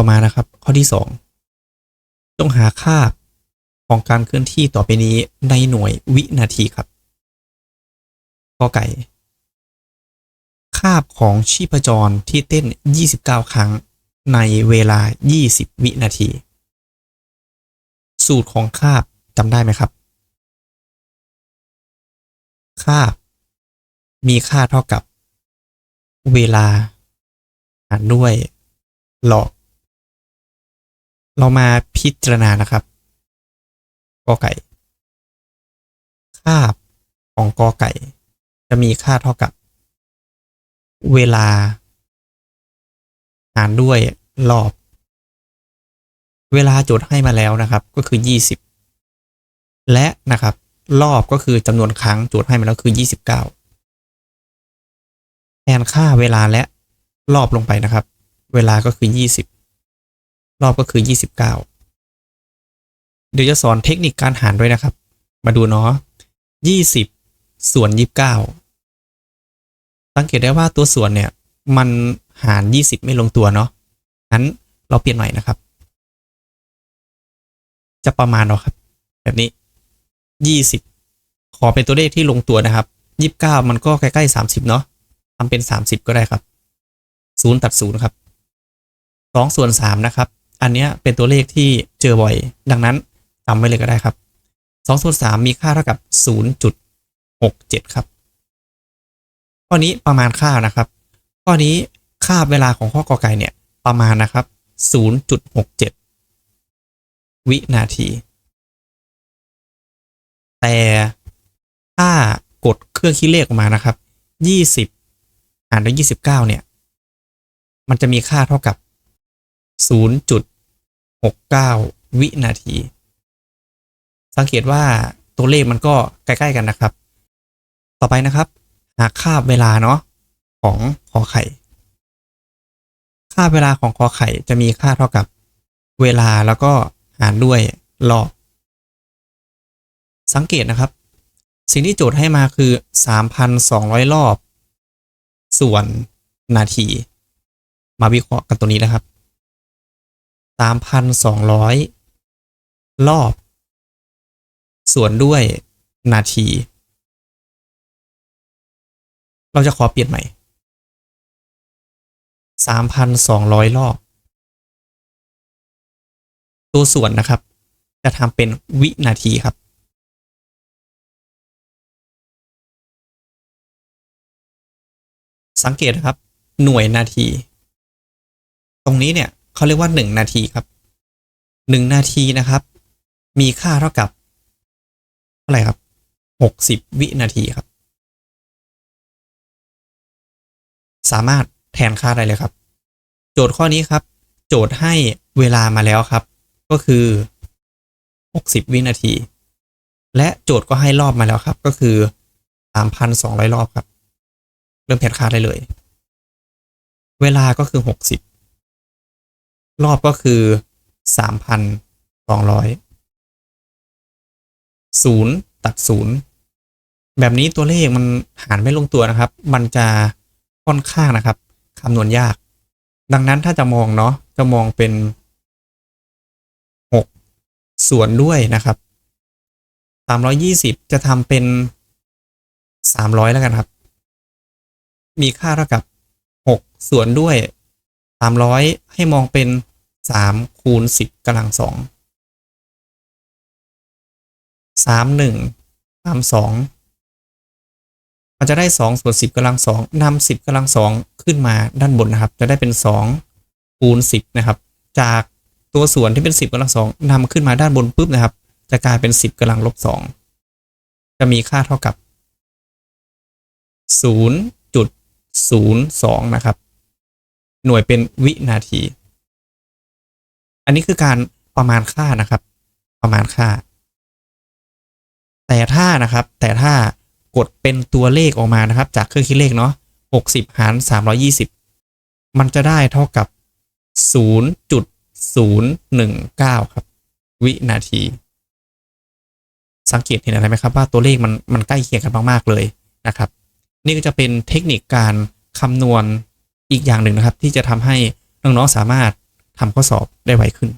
ต่อมานะครับ ข้อที่ 2 จงหาค่าของการเคลื่อนที่ต่อไปนี้ในหน่วยวินาทีครับกอไก่ คาบของชีพจรที่เต้น 29 ครั้งในเวลา 20 วินาที สูตรของคาบจำได้ไหมครับ คาบ มีค่าเท่ากับ เวลาหารด้วยหลอก เรามาพิจารณานะครับกอไก่ ค่าของกอไก่ จะมีค่าเท่ากับ เวลา หารด้วยรอบ เวลาโจทย์ให้มาแล้วนะครับ ก็คือ 20 และนะครับ รอบก็คือจำนวนครั้งโจทย์ให้มาแล้วคือ 29 แทนค่าเวลาและรอบลงไปนะครับ เวลาก็คือ 20 รอบก็คือ 29 เดี๋ยวจะสอนเทคนิคการหารด้วยนะครับ มาดูเนาะ20 ส่วน 29 สังเกตได้ว่าตัวส่วนเนี่ย มันหาร 20 ไม่ลงตัวเนาะงั้นเราเปลี่ยนใหม่นะครับ จะประมาณเนาะครับ แบบนี้ 20 ขอเป็นตัวเลขที่ลงตัวนะครับ 29 มันก็ใกล้ๆ 30 เนาะทำเป็น 30 ก็ได้ครับ0ตัด0ครับ2ส่วน3นะครับ อันนี้เป็นตัวเลขที่เจอบ่อย ดังนั้นจำไว้เลยก็ได้ครับ2ส่วน3มีค่าเท่ากับ 0.67 ครับ ข้อนี้ประมาณค่านะครับ ข้อนี้ค่าเวลาของข้อกอไก่เนี่ยประมาณนะครับ 0.67 วินาที แต่ถ้ากดเครื่องคิดเลขออกมานะครับ 20หารด้วย29 เนี่ย มันจะมีค่าเท่ากับ 0.69 วินาที สังเกตว่าตัวเลขมันก็ใกล้ๆกันนะครับ ต่อไปนะครับ หาค่าเวลาเนาะของขอไข่ ค่าเวลาของขอไข่จะมีค่าเท่ากับเวลาแล้วก็หารด้วยรอบ สังเกตนะครับ สิ่งที่โจทย์ให้มาคือ 3,200 รอบ ส่วนนาที มาวิเคราะห์กันตัวนี้นะครับ 3,200 รอบ ส่วนด้วยนาที เราจะขอเปลี่ยนใหม่ 3,200 รอบ ตัวส่วนนะครับ จะทำเป็นวินาทีครับสังเกตนะครับ หน่วยนาที ตรงนี้เนี่ย เขาเรียกว่า1นาทีครับ1นาทีนะครับ มีค่าเท่ากับเท่าไหร่ครับ60วินาทีครับ สามารถแทนค่าได้เลยครับ โจทย์ข้อนี้ครับ โจทย์ให้เวลามาแล้วครับ ก็คือ60วินาที และโจทย์ก็ให้รอบมาแล้วครับ ก็คือ3,200รอบครับ เริ่มแทนค่าได้เลย เวลาก็คือ60 รอบก็คือ3,200 0ตัด0แบบนี้ตัวเลขมันหารไม่ลงตัวนะครับ มันจะค่อนข้างนะครับคำนวณยาก ดังนั้นถ้าจะมองเนาะจะมองเป็น6ส่วนด้วยนะครับ320จะทำเป็น300แล้วกันครับ มีค่าเท่ากับ6ส่วนด้วย300ให้มองเป็น 3คูณ10กำลัง2 31 32มันจะได้2ส่วน10กำลัง2นำ10กำลัง2ขึ้นมาด้านบนนะครับ จะได้เป็น2คูณ10นะครับ จากตัวส่วนที่เป็น10กำลัง2นำขึ้นมาด้านบนปุ๊บนะครับ จะกลายเป็น10กำลังลบ2จะมีค่าเท่ากับ0.02 นะครับ หน่วยเป็นวินาที อันนี้คือการประมาณค่านะครับ ประมาณค่า แต่ถ้านะครับ แต่ถ้ากดเป็นตัวเลขออกมานะครับ จากเครื่องคิดเลขเนาะ60 หาร 320 มันจะได้เท่ากับ 0.019 ครับ วินาที สังเกตเห็นอะไรไหมครับว่าตัวเลขมันมันใกล้เคียงกันมากๆเลยนะครับ นี่ก็จะเป็นเทคนิคการคำนวณอีกอย่างหนึ่งนะครับ ที่จะทำให้น้องๆสามารถ ทำข้อสอบได้ไวขึ้น